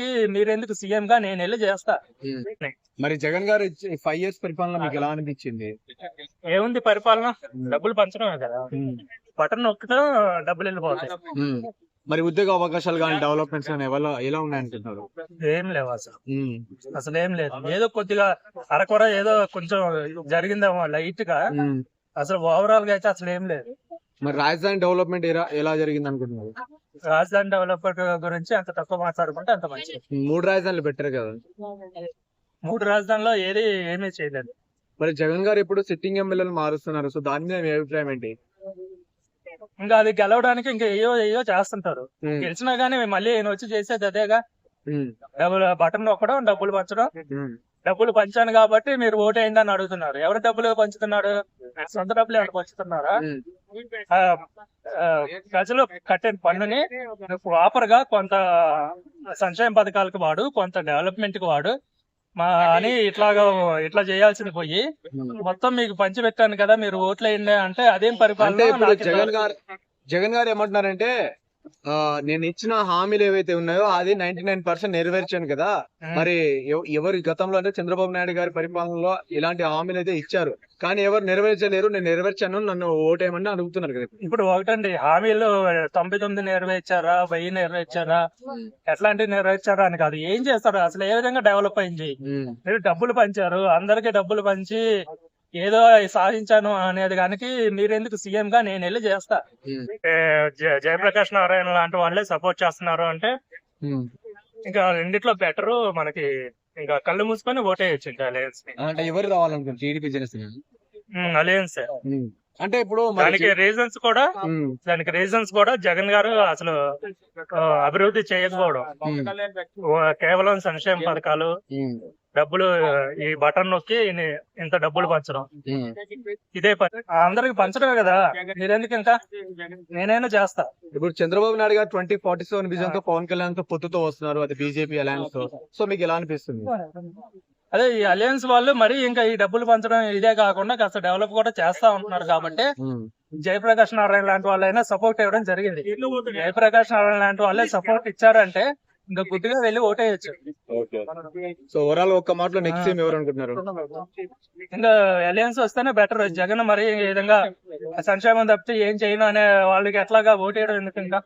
దానికి మీరెందుకు సీఎం గా నేను వెళ్ళి చేస్తా. మరి జగన్ గారు ఫైవ్ ఇయర్స్ పరిపాలన మీకు ఎలా అనిపించింది? ఏముంది పరిపాలన? డబ్బులు పంచడమే కదా. బటన్ నొక్కడం డబ్బులు వెళ్ళిపోతాయి. మరి ఉద్యోగ అవకాశాలు కానీ డెవలప్మెంట్స్ కానీ ఎలా ఎలా ఉన్నాయంటున్నారు? ఏం లేవు అసలు. అసలు ఏం లేదు. ఏదో కొద్దిగా అరకొర ఏదో కొంచెం జరిగిందేమో లైట్గా అసలు ఓవరాల్గా అయితే అసలు ఏం లేదు. మరి రాజధాని డెవలప్మెంట్ ఎలా ఎలా జరిగింది అనుకుంటున్నారు రాజధాని డెవలప్మెంట్ గురించి అంత తక్కువ మాట్లాడుకుంటే అంత మంచిది. మూడు రాజధానులు పెట్టారు కదా. మూడు రాజధానిలో ఏది ఏమీ చేయలేదు. మరి జగన్ గారు ఇప్పుడు సిట్టింగ్ ఎమ్మెల్యేలు మారుస్తున్నారు? సో దాని మీద మీ అభిప్రాయం ఏంటి? ఇంకా అది గెలవడానికి ఇంకా ఏయో ఏయో చేస్తుంటారు. గెలిచినా గానీ మళ్ళీ ఈయన వచ్చి చేసేది అదేగా. డబ్బులు బటన్ నొక్కడం డబ్బులు పంచడం. డబ్బులు పంచాను కాబట్టి మీరు ఓటేయండి అని అడుగుతున్నారు. ఎవరు డబ్బులు పంచుతున్నాడు సొంత డబ్బులు ఎవరు పంచుతున్నారు? ప్రజలు కట్టిన పన్నుని ప్రాపర్గా కొంత సంక్షేమ పథకాలకు వాడు కొంత డెవలప్మెంట్కి వాడు మా అని ఇట్లాగా ఇట్లా చేయాల్సింది పోయి. మొత్తం మీకు పంచి పెట్టాను కదా మీరు ఓట్లు వేయండి అంటే అదేం పరిపాలన జగన్ గారు జగన్ గారు ఏమంటున్నారంటే నేను ఇచ్చిన హామీలు ఏవైతే ఉన్నాయో అది నైన్టీ నైన్ పర్సెంట్ నెరవేర్చాను కదా. మరి ఎవ- ఎవరు గతంలో అంటే చంద్రబాబు నాయుడు గారి పరిపాలనలో ఇలాంటి హామీలు అయితే ఇచ్చారు. కానీ ఎవరు నెరవేర్చలేరు నేను నెరవేర్చాను నన్ను ఓటేయమని అడుగుతున్నారు కదా ఇప్పుడు. ఒకటండి హామీలు తొంభై తొమ్మిది నెరవేర్చారా వెయ్యి నెరవేర్చారా? ఎట్లాంటివి నెరవేర్చారా అని కాదు. ఏం చేస్తారు? అసలు ఏ విధంగా డెవలప్ అయింది. మీరు డబ్బులు పంచారు అందరికి డబ్బులు పంచి ఏదో సాధించాను అనేది దానికి మీరెందుకు సీఎం గా నేను వెళ్ళి చేస్తా జయప్రకాష్ నారాయణ లాంటి వాళ్ళే సపోర్ట్ చేస్తున్నారు అంటే. ఇంకా రెండిట్లో బెటర్ మనకి ఇంకా కళ్ళు మూసుకొని ఓటేయచ్చు అలయన్స్ అంటే ఎవరు రావాలనుకుంటున్నారు టీడీపీ జనసేన అలయన్స్. అంటే ఇప్పుడు దానికి రీజన్స్ కూడా. దానికి రీజన్స్ కూడా జగన్ గారు అసలు అభివృద్ధి చేయకపోవడం కేవలం సంక్షేమ పథకాలు. డబ్బులు ఈ బటన్ నొక్కి ఇంత డబ్బులు పంచడం. ఇదే పని. అందరికి పంచడమే కదా. మీరెందుకు ఇంకా? నేనైనా చేస్తా. ఇప్పుడు చంద్రబాబు నాయుడు గారు ట్వంటీ ఫార్టీ సెవెన్ విజన్తో పవన్ కళ్యాణ్తో పొత్తుతో వస్తున్నారు అది బీజేపీ అలయన్స్తో. సో మీకు ఎలా అనిపిస్తుంది? అదే ఈ అలయన్స్ వాళ్ళు మరి ఇంకా ఈ డబ్బులు పంచడం ఇదే కాకుండా కాస్త డెవలప్ కూడా చేస్తా ఉంటున్నారు కాబట్టి. జయప్రకాష్ నారాయణ లాంటి వాళ్ళైనా సపోర్ట్ ఇవ్వడం జరిగింది. జయప్రకాష్ నారాయణ లాంటి వాళ్ళే సపోర్ట్ ఇచ్చారంటే ఇంకా గుడ్డిగా వెళ్ళి ఓటేయచ్చు. సో ఓవరాల్ ఒక్క మాటలో నెక్స్ట్ టైం ఎవరు అనుకుంటున్నారు? ఇంకా అలయన్స్ వస్తేనే బెటర్ జగన్ మరి ఈ విధంగా సంక్షేమం తప్పితే ఏం చేయను అనే వాళ్ళకి ఎట్లాగా ఓటేయడం ఎందుకు ఇంకా.